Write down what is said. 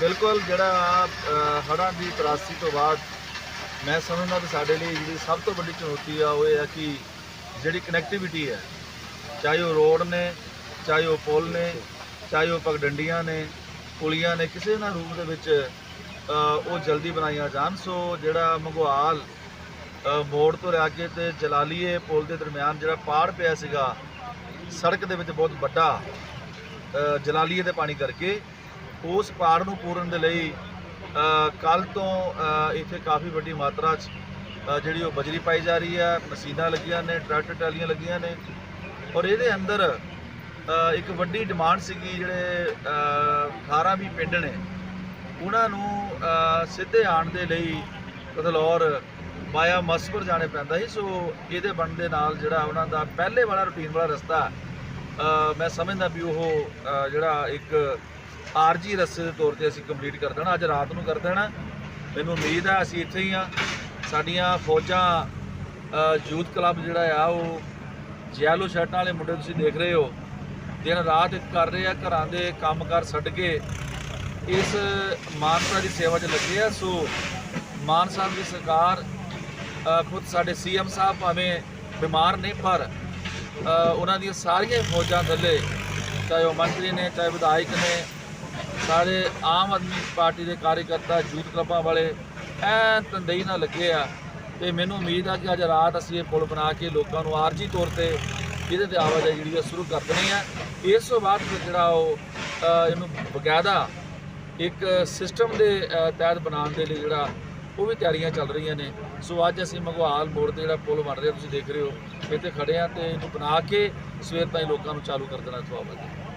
ਬਿਲਕੁਲ ਜਿਹੜਾ ਹੜ੍ਹਾਂ ਦੀ ਤਰਾਸੀ ਤੋਂ ਬਾਅਦ ਮੈਂ ਸਮਝਦਾ ਕਿ ਸਾਡੇ ਲਈ ਜਿਹੜੀ ਸਭ ਤੋਂ ਵੱਡੀ ਚੁਣੌਤੀ ਆ ਉਹ ਇਹ ਆ ਕਿ ਜਿਹੜੀ ਕਨੈਕਟੀਵਿਟੀ ਹੈ ਚਾਹੇ ਉਹ ਰੋਡ ਨੇ ਚਾਹੇ ਉਹ ਪੁਲ ਨੇ ਚਾਹੇ ਉਹ ਪਗਡੰਡੀਆਂ ਨੇ ਪੁਲੀਆਂ ਨੇ ਕਿਸੇ ਨਾ ਰੂਪ ਦੇ ਵਿੱਚ ਉਹ ਜਲਦੀ ਬਣਾਈਆਂ ਜਾਣ। ਸੋ ਜਿਹੜਾ ਮੰਗਵਾਲ ਅ, ਮੋੜ ਤੋਂ ਲੈ ਕੇ ਤੇ ਜਲਾਲੀਏ ਪੁਲ ਦੇ ਦਰਮਿਆਨ ਜਿਹੜਾ ਪਾੜ ਪਿਆ ਸੀਗਾ ਸੜਕ ਦੇ ਵਿੱਚ ਬਹੁਤ ਵੱਡਾ ਜਲਾਲੀਏ ਦੇ ਪਾਣੀ ਕਰਕੇ ਉਸ ਪਾੜ ਨੂੰ ਪੂਰਨ ਦੇ ਲਈ ਕੱਲ ਤੋਂ ਇੱਥੇ ਕਾਫੀ ਵੱਡੀ ਮਾਤਰਾ 'ਚ ਜਿਹੜੀ ਉਹ ਬਜਰੀ ਪਾਈ ਜਾ ਰਹੀ ਹੈ, ਮਸ਼ੀਨਾਂ ਲੱਗੀਆਂ ਨੇ ਟਰੈਕਟਰ ਟਰਾਲੀਆਂ ਲੱਗੀਆਂ ਨੇ ਔਰ ਇਹਦੇ ਅੰਦਰ ਇੱਕ ਵੱਡੀ ਡਿਮਾਂਡ ਸੀਗੀ ਜਿਹੜੇ 18 ਵੀ ਪਿੰਡ ਨੇ, ਉਹਨਾਂ ਨੂੰ ਸਿੱਧੇ ਆਉਣ ਦੇ ਲਈ ਕਦਲੌਰ ਮਾਇਆ ਮਸਪਰ ਜਾਣੇ ਪੈਂਦਾ ਸੀ, ਸੋ ਇਹਦੇ ਬਣਨ ਦੇ ਨਾਲ ਜਿਹੜਾ ਉਹਨਾਂ ਦਾ ਪਹਿਲੇ ਵਾਲਾ ਰੂਟੀਨ ਵਾਲਾ ਰਸਤਾ ਮੈਂ ਸਮਝਦਾ ਵੀ ਉਹ ਜਿਹੜਾ ਇੱਕ ਆਰਜੀ ਰਸਤੇ ਦੇ ਤੌਰ ਤੇ ਅਸੀਂ ਕੰਪਲੀਟ ਕਰ ਦੇਣਾ, ਅੱਜ ਰਾਤ ਨੂੰ ਕਰ ਦੇਣਾ। ਮੈਨੂੰ ਉਮੀਦ ਹੈ ਅਸੀਂ ਇੱਥੇ ਹੀ ਆ ਸਾਡੀਆਂ ਫੌਜਾਂ ਯੂਥ ਕਲੱਬ ਜਿਹੜਾ ਆ, ਉਹ ਜੈਲੋ ਸ਼ਰਟਾਂ ਵਾਲੇ ਮੁੰਡੇ ਤੁਸੀਂ ਦੇਖ ਰਹੇ ਹੋ। ਦਿਨ ਰਾਤ ਕਰ ਰਹੇ ਆ, ਘਰਾਂ ਦੇ ਕੰਮਕਾਰ ਛੱਡ ਕੇ ਇਸ ਮਾਨਸਾ ਦੀ ਸੇਵਾ 'ਚ ਲੱਗੇ ਆ। ਸੋ ਮਾਨ ਸਾਹਿਬ ਦੀ ਸਰਕਾਰ ਖੁਦ ਸਾਡੇ ਸੀਐਮ ਸਾਹਿਬ ਭਾਵੇਂ ਬਿਮਾਰ ਨੇ, ਪਰ ਉਹਨਾਂ ਦੀਆਂ ਸਾਰੀਆਂ ਫੌਜਾਂ ਥੱਲੇ, ਚਾਹੇ ਉਹ ਮੰਤਰੀ ਨੇ, ਚਾਹੇ ਵਿਧਾਇਕ ਨੇ ਸਾਰੇ ਆਮ ਆਦਮੀ ਪਾਰਟੀ ਦੇ ਕਾਰਜਕਰਤਾ ਯੂਥ ਕਲੱਬਾਂ ਵਾਲੇ ਐ ਤੰਦਈ ਨਾਲ ਲੱਗੇ ਆ ਤੇ ਮੈਨੂੰ ਉਮੀਦ ਆ ਕਿ ਅੱਜ ਰਾਤ ਅਸੀਂ ਇਹ ਪੁਲ ਬਣਾ ਕੇ ਲੋਕਾਂ ਨੂੰ ਆਰਜੀ ਤੌਰ ਤੇ ਇਹਦੇ ਤੇ ਆਵਾਜਾਈ ਜਿਹੜੀ ਆ ਸ਼ੁਰੂ ਕਰ ਦੇਣੀ ਆ। ਇਸ ਤੋਂ ਬਾਅਦ ਫਿਰ ਜਿਹੜਾ ਉਹ ਇਹਨੂੰ ਬਕਾਇਦਾ ਇੱਕ ਸਿਸਟਮ ਦੇ ਤਹਿਤ ਬਣਾਉਣ ਦੇ ਲਈ ਜਿਹੜਾ ਉਹ ਵੀ ਤਿਆਰੀਆਂ ਚੱਲ ਰਹੀਆਂ ਨੇ। ਸੋ ਅੱਜ ਅਸੀਂ ਮਗਵਾਲ ਮੋੜ ਤੇ ਜਿਹੜਾ ਪੁਲ ਬਣ ਰਿਹਾ, ਤੁਸੀਂ ਦੇਖ ਰਹੇ ਹੋ, ਇੱਥੇ ਖੜੇ ਆ ਤੇ ਇਹਨੂੰ ਬਣਾ ਕੇ ਸਵੇਰ ਤਾਈਂ ਲੋਕਾਂ ਨੂੰ ਚਾਲੂ ਕਰ ਦੇਣਾ ਇੱਥੋਂ ਆਵਾਜਾਈ।